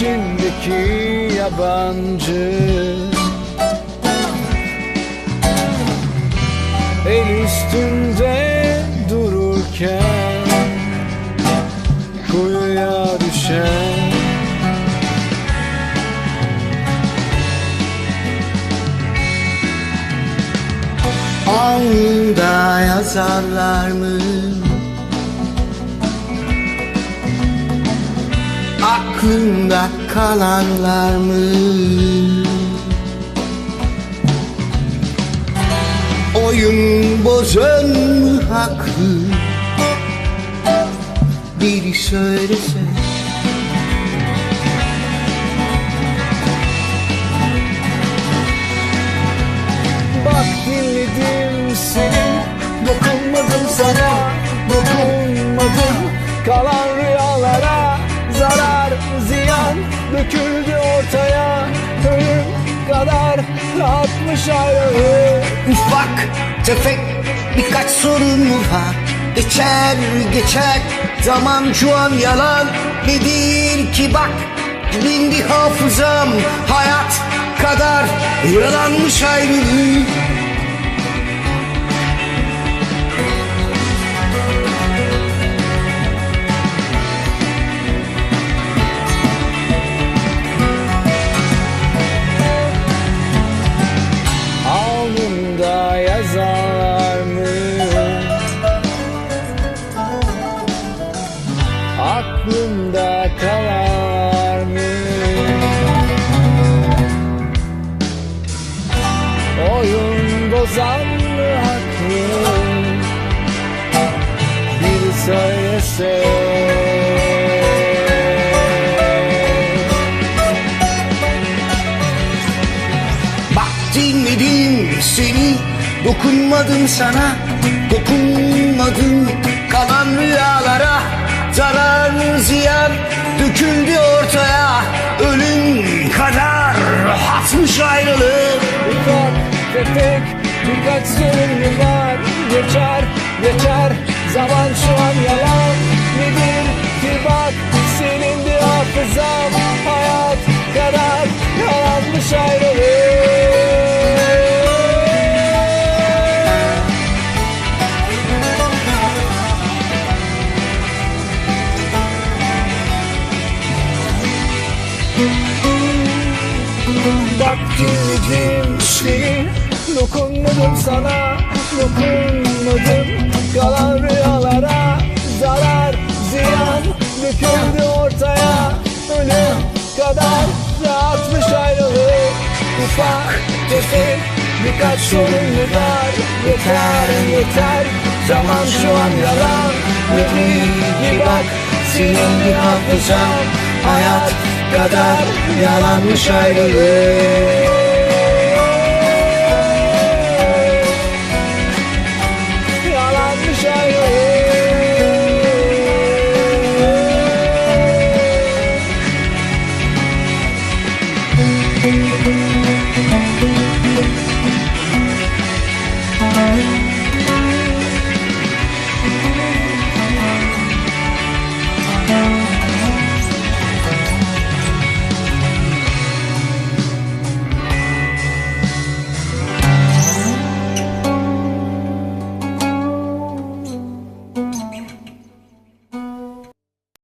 sanki yabancı El üstünde dururken Kuyuya düşen Alnında yazarlar mı? Aklında kalanlar mı? Oyun bozan mı haklı? Biri söylese Bak dinledim seni Dokunmadım sana Dokunmadım Kalan kadar Rahatmış ayrılık Ufak tefek birkaç sorun mu var. Geçer geçer. Zaman şu an yalan Nedir ki? Bak bindi hafızam. Hayat kadar yalanmış ayrılık Mı haklı? Bir söylese. Bak dinledim seni? Dokunmadım sana. Dokunmadım. Kalan rüyalara Zarar ziyan döküldü ortaya. Ölüm kadar rahatmış ayrılık. Ufak tefek birkaç sorun var. Geçer geçer. Zaman şu an yalan Nedir ki bak silindi hafızam Hayat kadar yalanmış ayrılık. Bak dinledim seni Dokunmadım sana Dokunmadım. Kalan rüyalara Zarar ziyan. Döküldü ortaya Ölüm kadar Rahatmış ayrılık. Ufak tefek Birkaç sorun var. Yeter yeter. Zaman şu an yalan. Nedir ki bak Silindi hafızam Hayat kadar yalanmış ayrılık